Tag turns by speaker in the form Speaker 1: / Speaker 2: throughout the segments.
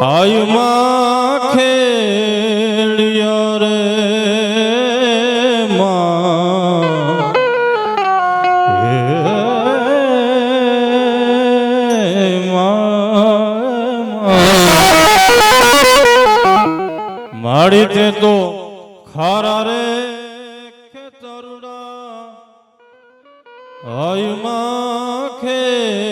Speaker 1: આયુમાં ખેડિયો રે માડી તે તો ખારા રે ખેતરુડા. આયુમાં ખેડિયા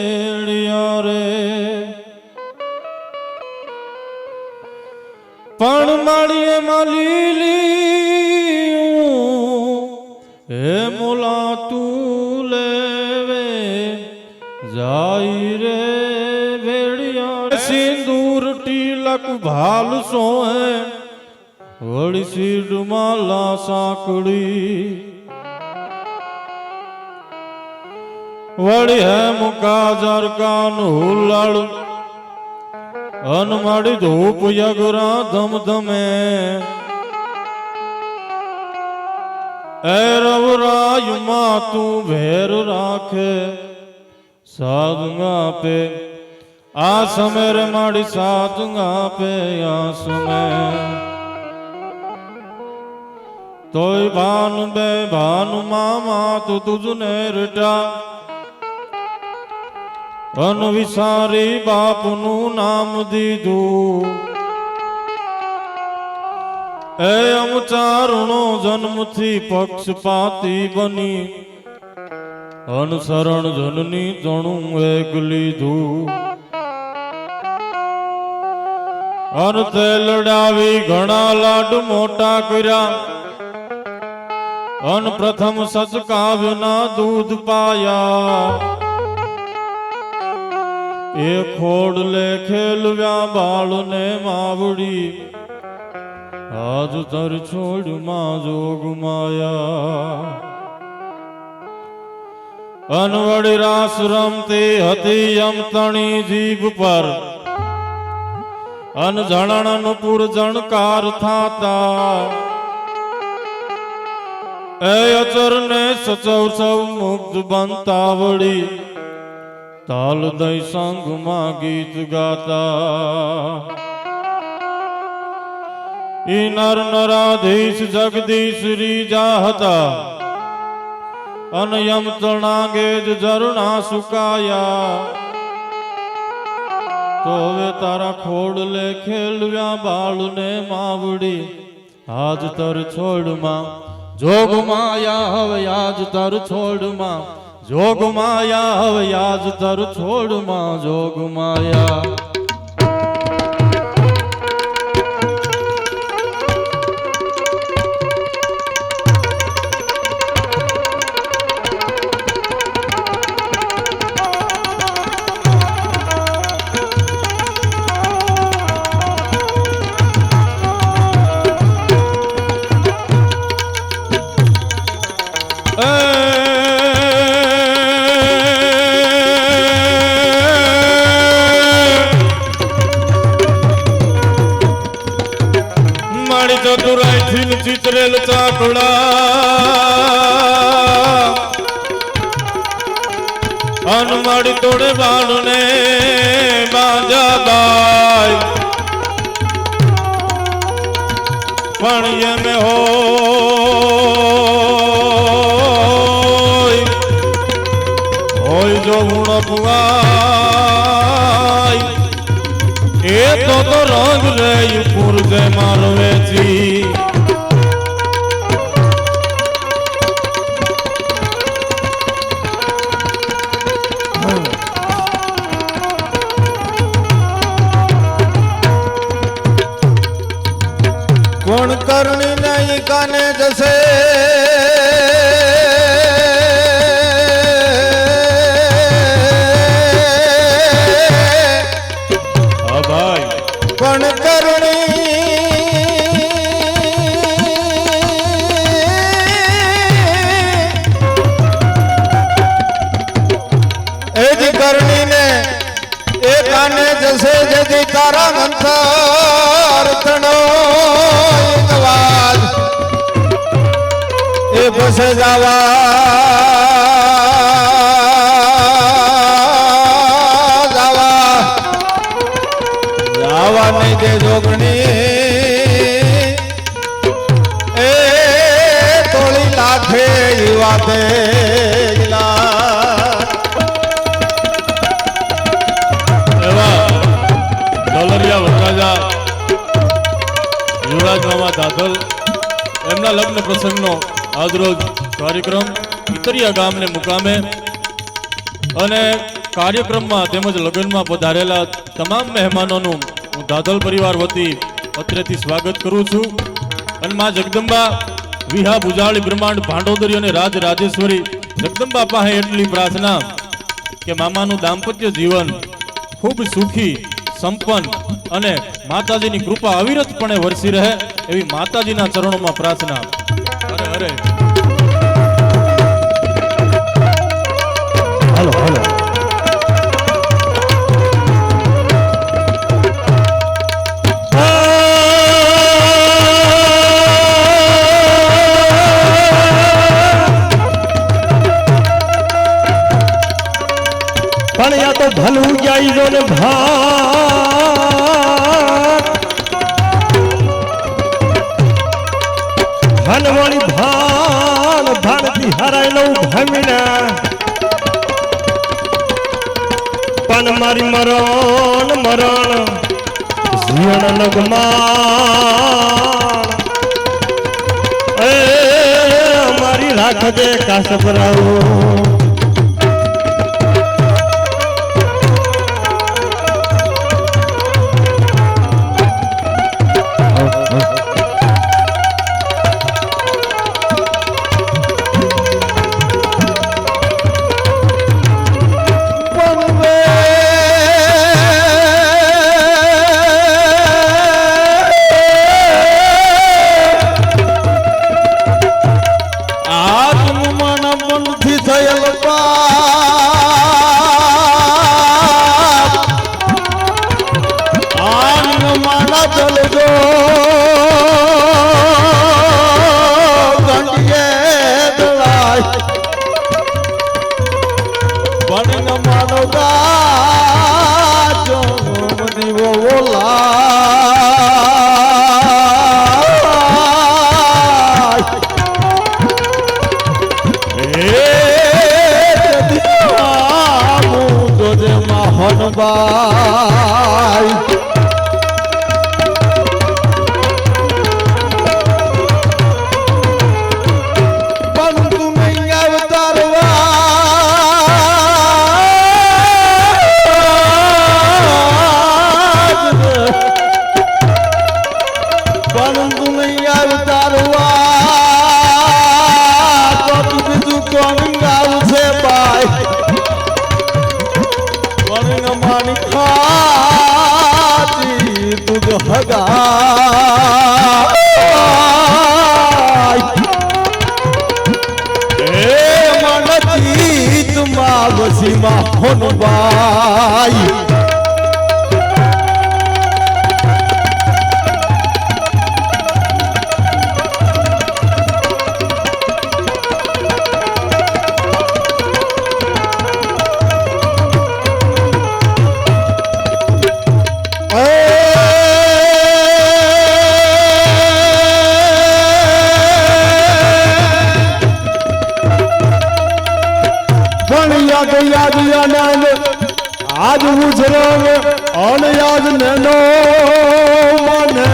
Speaker 1: પણ માળીએ માલીલી હે. મોલા તું લેવે, જાય રે ભેડિયા સિંદૂર ટીલક ભાલ સોહે, વળી સીડ માલા સાંકડી વળી હે મુકા જરકાન હુલાળ અનમાડી ધૂપ યગરા ધમ ધમે એ રવરાયુમાં તું ભેર રાખે. સાધુંગા પે આ સમય રે માડી સાધુંગા પે આ સમય. તોય ભાન બે ભાન મામા તું તુજને રટા. અન વિસારી બાપનું નામ દીધું. એ અમચારણો જન્મથી પક્ષપાતી બની. અનસરણ જનની તણું એક લીધું. અર્થે લડાવી ઘણા લાડ મોટા કર્યા. અન પ્રથમ સચકાવ્યના દૂધ પાયા. એ ખોડલે ખેલવ્યા બાળને માવડી. આજ તર છોડમાં જોગ માયા. અનવડી રાસ રમતી હતી યમતણી જીભ પર. અન જણણ પુરજણકાર થાતા. એ અચર ને સચવ સૌ મુગ્ધ બનતા વળી. તાલ દઈ સંગમાં ગીત ગાતા. ઈ નર નરાધીશ જગદીશ રીજા હતા. અનયમ યમતણાગે જ ઝરણા સુકાયા. તો હવે તારા ખોડલે ખેલવ્યા બાળને માવડી. આજ તર છોડમાં જોગ માયા હવે આજ તર છોડમાં. જોગ માયા હવે આજ તર છોડમાં જોગ માયા. મારી તોડે બાળને બાજાબાઈ પણ એમ હો હોય જો ગુણ પુવાય એ તો રંગ રે પૂર્વે માલવેથી
Speaker 2: કોણ કરણી નહીં કાને જશે. કોણ કરણી એ કાને જશે જેથી તારા મંથર બસે જવા જવા જાવાને જોગણી એ તોળી લાખે ઈ વાતે ઈલા.
Speaker 1: એવા ડોલરિયા વનરાજા યુવરાજ મામા દાદલ એમના લગ્ન પ્રસંગનો આજરોજ કાર્યક્રમ ઇતરિયા ગામને મુકામે અને કાર્યક્રમમાં તેમજ લગ્નમાં પધારેલા તમામ મહેમાનોનું હું દાદલ પરિવાર વતી અત્રેથી સ્વાગત કરું છું. અને માં જગદંબા વિહા ભુજાળી બ્રહ્માંડ ભાંડોદરી અને રાજ રાજેશ્વરી જગદંબા પાસે એટલી પ્રાર્થના કે મામાનું દાંપત્ય જીવન ખૂબ સુખી, સંપન્ન અને માતાજીની કૃપા અવિરતપણે વરસી રહે એવી માતાજીના ચરણોમાં પ્રાર્થના અરે
Speaker 3: હલો હલો પણ યા તો ભલું જાય ને ભાત ભાનવાળી ભાન ભાનથી હરાઈ લઉં ભમીના પણ મારી મરણ મરણ જીવન નગમાં એ મારી રાખજે કાસપરાવું
Speaker 2: ভাই ગયા યાદ યાદ આજ ઉજરંગ અન યાદ નેનો મને.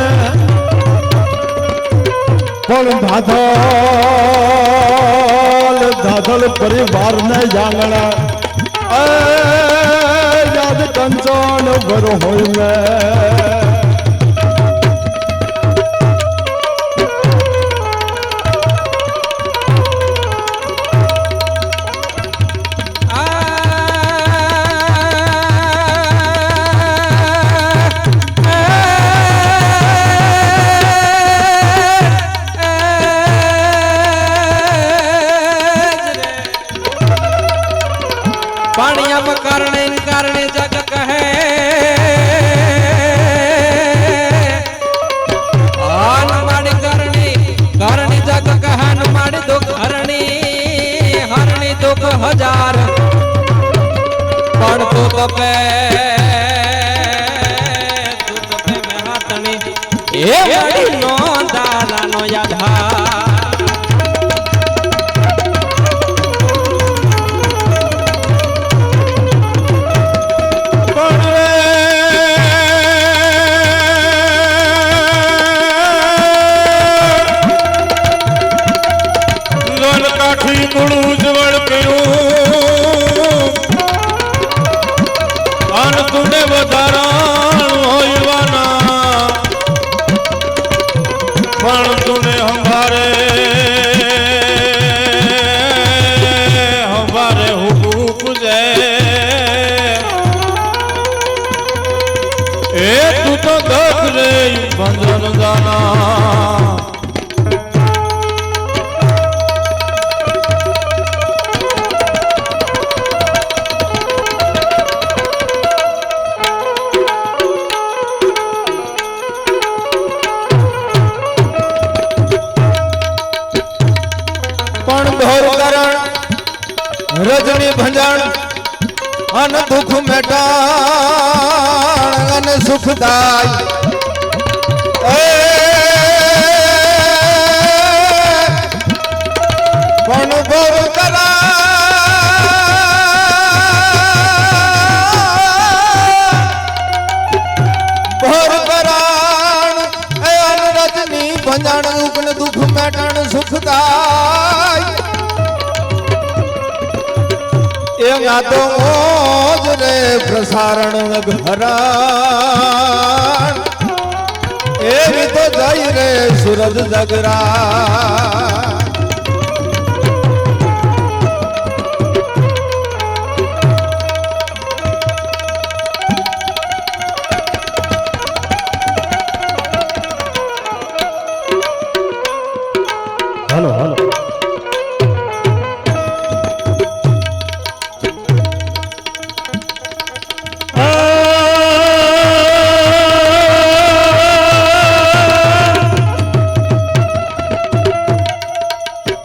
Speaker 2: પણ ધાધલ ધાધલ પરિવાર ને જાંગણા યાદ કંચન ભર હોય મેં
Speaker 4: પાણિયમ કારણે ન કારણે જગ કહે. આન માડી કરણી કરણી જગ કહાન માડી દુઃખ હરણી હરણી દુઃખ હજાર. પણ તું તપે તું તપે મેં હાથ એ વડીનો દાદાનો આધાર
Speaker 1: Godoro દુઃખ
Speaker 2: મેટાણ અને સુખદાય. પણ રજની દુઃખ ને દુઃખ મેટાણ સુખદાય. એના તો મોજ રે પ્રસારણ ઘરાણ એવી તો જઈ રે સુરજ જગરા.